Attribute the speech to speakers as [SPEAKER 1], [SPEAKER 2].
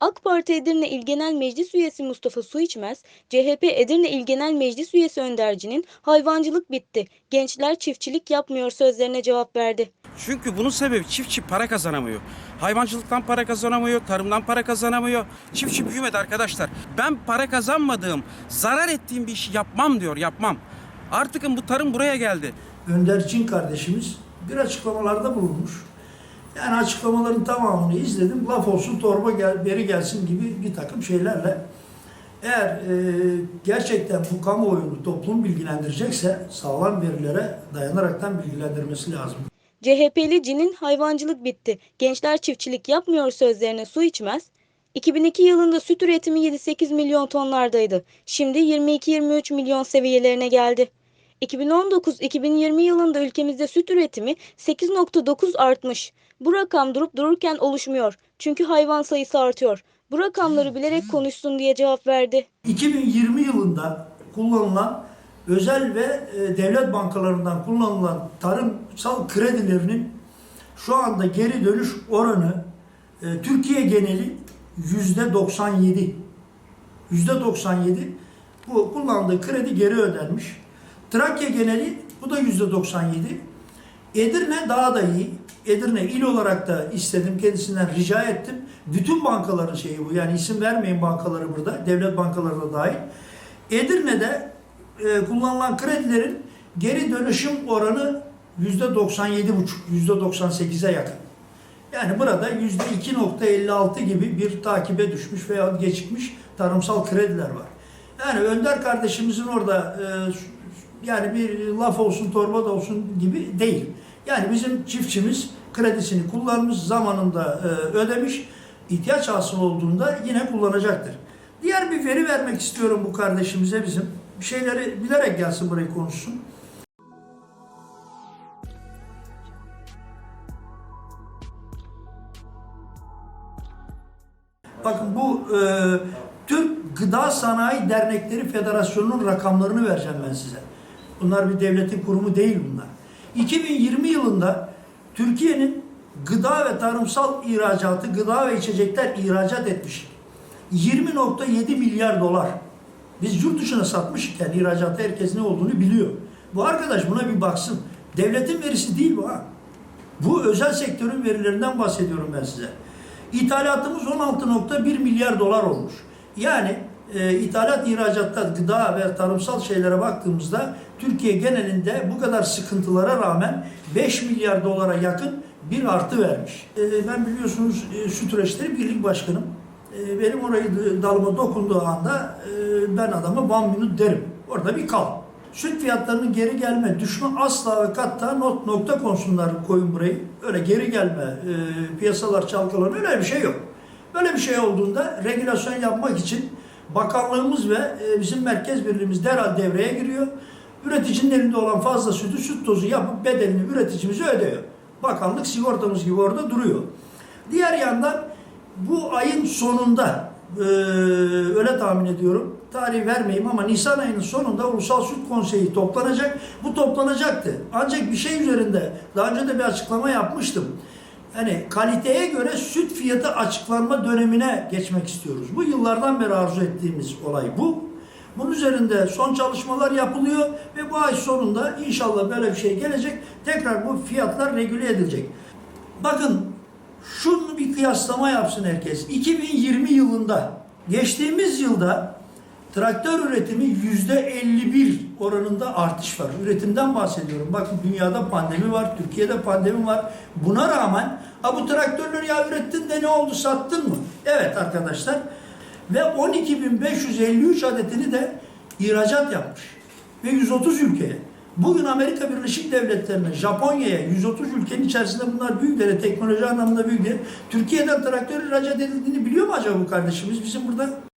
[SPEAKER 1] AK Parti Edirne İl Genel Meclis Üyesi Mustafa Su İçmez, CHP Edirne İl Genel Meclis Üyesi Önderci'nin hayvancılık bitti, gençler çiftçilik yapmıyor sözlerine cevap verdi.
[SPEAKER 2] Çünkü bunun sebebi çiftçi para kazanamıyor. Hayvancılıktan para kazanamıyor, tarımdan para kazanamıyor. Çiftçi büyümedi arkadaşlar. Ben para kazanmadığım, zarar ettiğim bir işi yapmam diyor, yapmam. Artık bu tarım buraya geldi.
[SPEAKER 3] Önder Çin kardeşimiz bir açıklamalarda bulunmuş. Yani açıklamaların tamamını izledim. Laf olsun torba gel, beri gelsin gibi bir takım şeylerle. Eğer e, gerçekten bu kamuoyunu toplum bilgilendirecekse sağlam verilere dayanaraktan bilgilendirmesi lazım.
[SPEAKER 1] CHP'li Cin'in hayvancılık bitti, gençler çiftçilik yapmıyor sözlerine Su İçmez, 2002 yılında süt üretimi 7-8 milyon tonlardaydı. Şimdi 22-23 milyon seviyelerine geldi. 2019-2020 yılında ülkemizde süt üretimi 8.9 artmış. Bu rakam durup dururken oluşmuyor. Çünkü hayvan sayısı artıyor. Bu rakamları bilerek konuşsun diye cevap verdi.
[SPEAKER 3] 2020 yılında kullanılan özel ve e, devlet bankalarından kullanılan tarımsal kredilerinin şu anda geri dönüş oranı e, Türkiye geneli yüzde 97. Yüzde 97 bu kullandığı kredi geri ödenmiş. Trakya geneli bu da yüzde 97. Edirne daha da iyi. Edirne il olarak da istedim kendisinden rica ettim. Bütün bankaların şeyi bu. Yani isim vermeyin bankaları burada. Devlet bankaları da dahil. Edirne'de e, kullanılan kredilerin geri dönüşüm oranı yüzde 97,5, yüzde 98'e yakın. Yani burada yüzde 2.56 gibi bir takibe düşmüş veya gecikmiş tarımsal krediler var. Yani Önder kardeşimizin orada e, yani bir laf olsun torba da olsun gibi değil. Yani bizim çiftçimiz kredisini kullanmış, zamanında e, ödemiş, ihtiyaç hasıl olduğunda yine kullanacaktır. Diğer bir veri vermek istiyorum bu kardeşimize bizim. Bir şeyleri bilerek gelsin burayı konuşsun. Bakın bu e, Türk Gıda Sanayi Dernekleri Federasyonu'nun rakamlarını vereceğim ben size. Bunlar bir devletin kurumu değil bunlar. 2020 yılında Türkiye'nin gıda ve tarımsal ihracatı, gıda ve içecekler ihracat etmiş. 20.7 milyar dolar. Biz yurt dışına satmışken ihracatı herkes ne olduğunu biliyor. Bu arkadaş buna bir baksın. Devletin verisi değil bu ha. Bu özel sektörün verilerinden bahsediyorum ben size. İthalatımız 16.1 milyar dolar olmuş. Yani e, ithalat ihracatta gıda ve tarımsal şeylere baktığımızda Türkiye genelinde bu kadar sıkıntılara rağmen 5 milyar dolara yakın bir artı vermiş. E, ben biliyorsunuz e, süt üreticileri birlik başkanım. E, benim orayı dalıma dokunduğu anda e, ben adama one minute derim. Orada bir kal. Süt fiyatlarının geri gelme, düşme asla ve katta not, nokta konsunlar koyun burayı. Öyle geri gelme, e, piyasalar çalkalanıyor öyle bir şey yok. Böyle bir şey olduğunda regülasyon yapmak için bakanlığımız ve e, bizim merkez birliğimiz derhal devreye giriyor. Üreticinin elinde olan fazla sütü süt tozu yapıp bedelini üreticimize ödüyor. Bakanlık sigortamız gibi orada duruyor. Diğer yandan bu ayın sonunda e, öyle tahmin ediyorum. Tarih vermeyeyim ama Nisan ayının sonunda Ulusal Süt Konseyi toplanacak. Bu toplanacaktı. Ancak bir şey üzerinde daha önce de bir açıklama yapmıştım. Yani kaliteye göre süt fiyatı açıklanma dönemine geçmek istiyoruz. Bu yıllardan beri arzu ettiğimiz olay bu. Bunun üzerinde son çalışmalar yapılıyor ve bu ay sonunda inşallah böyle bir şey gelecek. Tekrar bu fiyatlar regüle edilecek. Bakın şunu bir kıyaslama yapsın herkes. 2020 yılında geçtiğimiz yılda traktör üretimi yüzde 51 oranında artış var. Üretimden bahsediyorum. Bakın dünyada pandemi var, Türkiye'de pandemi var. Buna rağmen ha bu traktörleri ya ürettin de ne oldu sattın mı? Evet arkadaşlar. Ve 12.553 adetini de ihracat yapmış. Ve 130 ülkeye. Bugün Amerika Birleşik Devletleri'ne, Japonya'ya, 130 ülkenin içerisinde bunlar büyükleri, teknoloji anlamında büyükleri. Türkiye'den traktör ihracat edildiğini biliyor mu acaba bu kardeşimiz bizim burada?